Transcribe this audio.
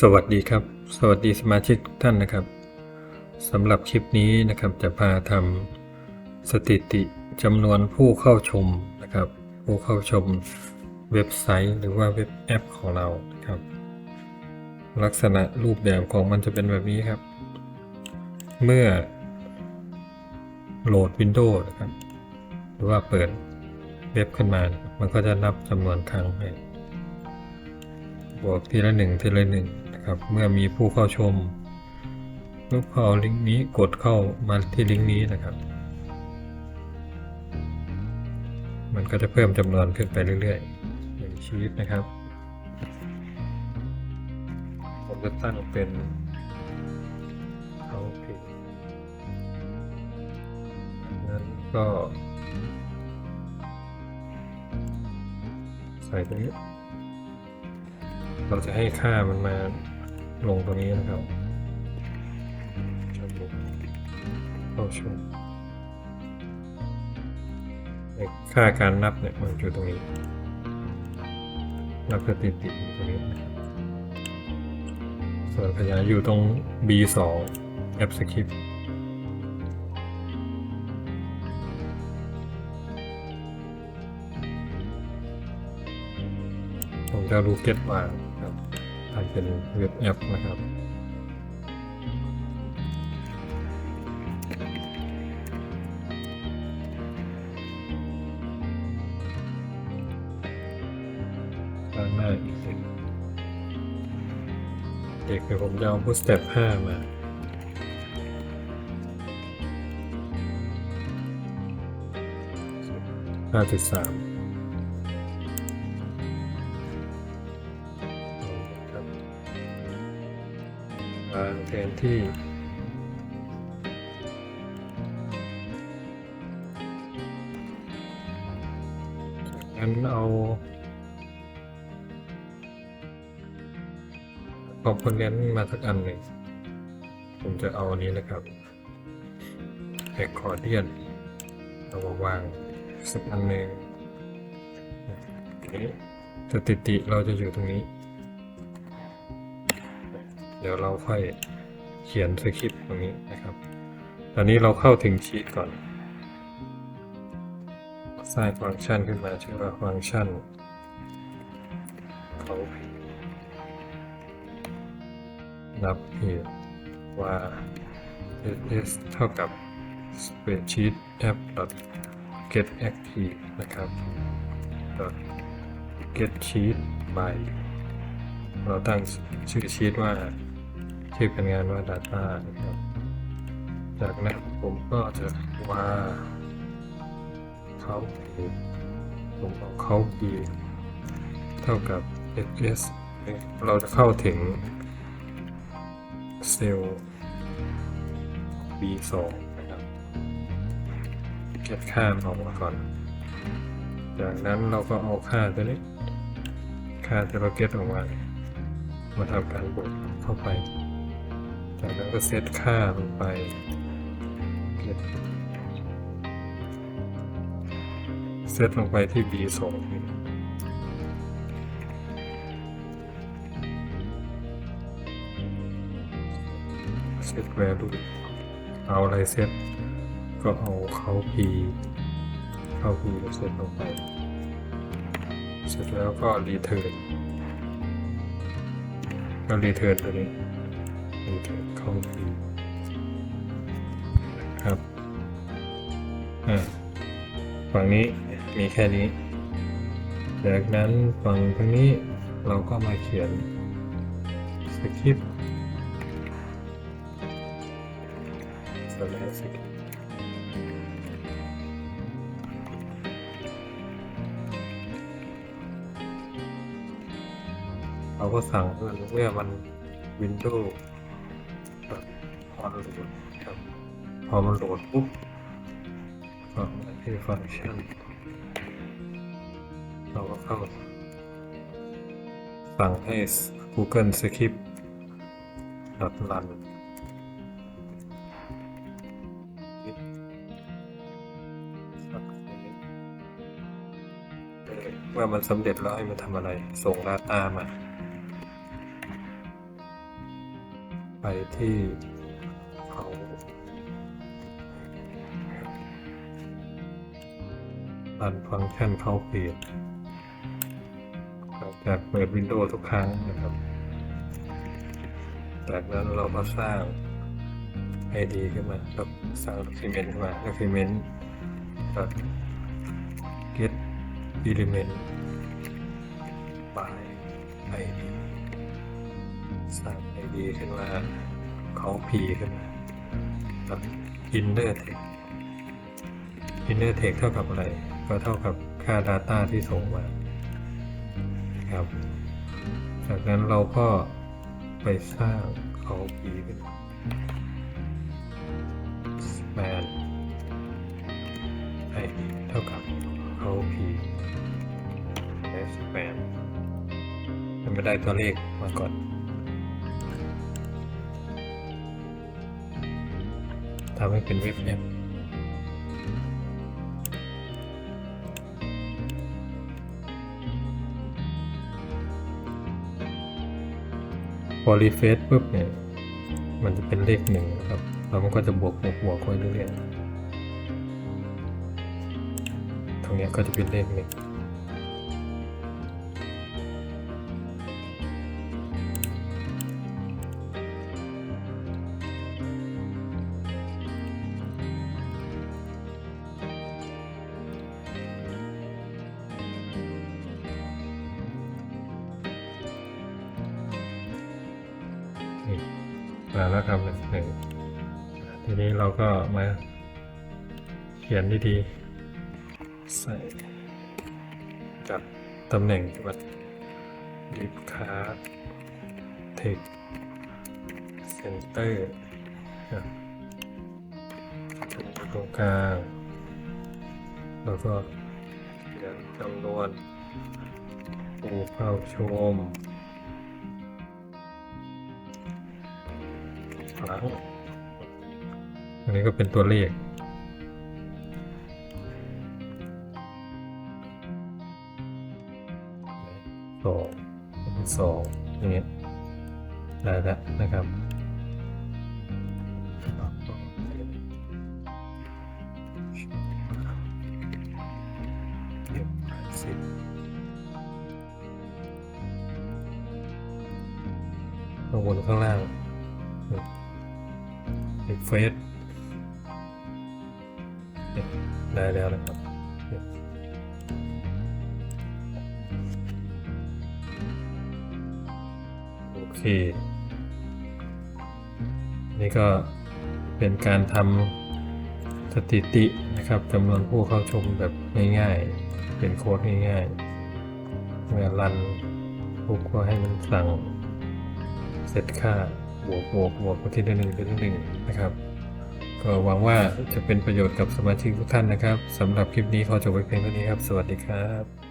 สวัสดีครับ สวัสดีสมาชิกท่านนะครับสำหรับคลิปนี้นะครับจะพาทำสถิติจำนวนผู้เข้าชมนะครับ ผู้เข้าชมเว็บไซต์ หรือว่าเว็บแอปของเรานะครับ ลักษณะรูปแบบของมันจะเป็นแบบนี้ครับ เมื่อโหลด Windows นะครับ หรือว่าเปิดเว็บขึ้นมา มันก็จะนับจำนวนครั้งให้บวกทีละหนึ่งทีละหนึ่ง นะครับ เมื่อมีผู้เข้าชมเมื่อพลิงก์นี้กดเข้ามาที่ลิงก์นี้นะครับ มันก็จะเพิ่มจำนวนขึ้นไปเรื่อยๆอย่างชีวิตนะครับ ผมจะตั้งเป็นเขาเพจนั้นก็ใส่ตรงนี้เราจะให้ค่ามันมา ลงตรงนี้นะครับชมเข้าชมไอ้ค่าการนับเนี่ยมันอยู่ตรงนี้ นับสถิติอยู่ตรงนี้นะครับส่วนขยายอยู่ตรง B2 แอปสคริปต์ผมจะรูเก็ตวางครับ ทำเป็นเว็บแอปนะครับด้านหน้าอีกทีเด็กเดี๋ยวผมจะเอา Bootstrap 5 มาห้าจุดสามางแทนที่ งั้นเอา คอมโพเนนต์มาสักอันหนึ่ง ผมจะเอาอันนี้นะครับแอคคอร์เดียนเอามาวางสักอันหนึ่งสถิติเราจะอยู่ตรงนี้ ดี๋ยวเราค่อยเขียนสคริปต์ตรงนี้นะครับ ตอนนี้เราเข้าถึงชีตก่อน สร้างฟังก์ชันขึ้นมาชื่อว่าฟังก์ชันเขานับเหตุว่า ss เท่ากับ spreadsheet app get active นะครับ get sheet by เราตั้งชื่อชีตว่า ชื่อการงานว่า data นะครับ จากนั้นผมก็จะว่าเขาพีผมเอาเขาพีเท่ากับ ss เราจะเข้าถึงเซลล์ B2 นะครับเก็บค่าออกมาก่อน จากนั้นเราก็เอาค่าตัวนี้ ค่าที่เราเก็ตออกมา มาทำการบวกเข้าไป จากนั้นก็เซตค่าลงไปเซตลงไปที่ B2 นี่เซต value เอาอะไรเซตก็เอาเขา p เข้า p แล้วเซตลงไป เสร็จแล้วก็ return ก็ return ตัวนี้ return เข้า p นะครับอ่าฝั่งนี้มีแค่นี้ จากนั้นฝั่งตรงนี้เราก็มาเขียนสคริปต์สแลชสคริปต์เราก็สั่งเพื่อเมื่อมัน Windows โหลดครับพอมันโหลดปุ๊บก็ที่ฟังก์ชันเราก็เข้า สั่งให้ Google Script run เมื่อมันสำเร็จแล้วให้มันทำอะไร ส่ง Data มา ไปที่ รันฟังก์ชันเข้าเพจจากเปิดวินโดว์ทุกครั้งนะครับ จากนั้นเรามาสร้าง ID ขึ้นมาครับสร้าง document ขึ้นมา document get element by ID สร้าง ID ขึ้นมาเขา P ขึ้นมาครับ inner text inner text เท่ากับอะไร ก็เท่ากับค่า data ที่ส่งมาครับ จากนั้นเราก็ไปสร้างเขา P ขึ้น span id เท่ากับ op span มันไม่ได้ตัวเลขมาก่อนทำให้เป็นเว็บแอป พอรีเฟซปุ๊บเนี่ย มันจะเป็นเลขหนึ่งครับ แล้วมันก็จะบวกบวกบวกไปเรื่อยๆตรงเนี้ยก็จะเป็นเลขหนึ่ง มาแล้วครับหนึ่งหนึ่งทีนี้เราก็มาเขียนดีใส่จัดตำแหน่งวัดดิฟคาร์เทคเซนเตอร์ตรงกลางแล้วก็เขียนจำนวนผู้เข้าชม อันนี้ก็เป็นตัวเลข สองสองอย่างเงี้ยได้แล้วนะครับข้างบนข้างล่าง เฟซเนี่ยได้แล้วนะครับโอเค นี่ก็เป็นการทำสถิตินะครับจำนวนผู้เข้าชมแบบง่ายๆ เป็นโค้ดง่ายๆเมื่อรันปุ๊บก็ให้มันสั่งเสร็จค่า บวกบวกบวกไปที่หนึ่งที่หนึ่งนะครับ ก็หวังว่าจะเป็นประโยชน์กับสมาชิกทุกท่านนะครับสำหรับคลิปนี้ขอจบไว้เพียงเท่านี้ครับ สวัสดีครับ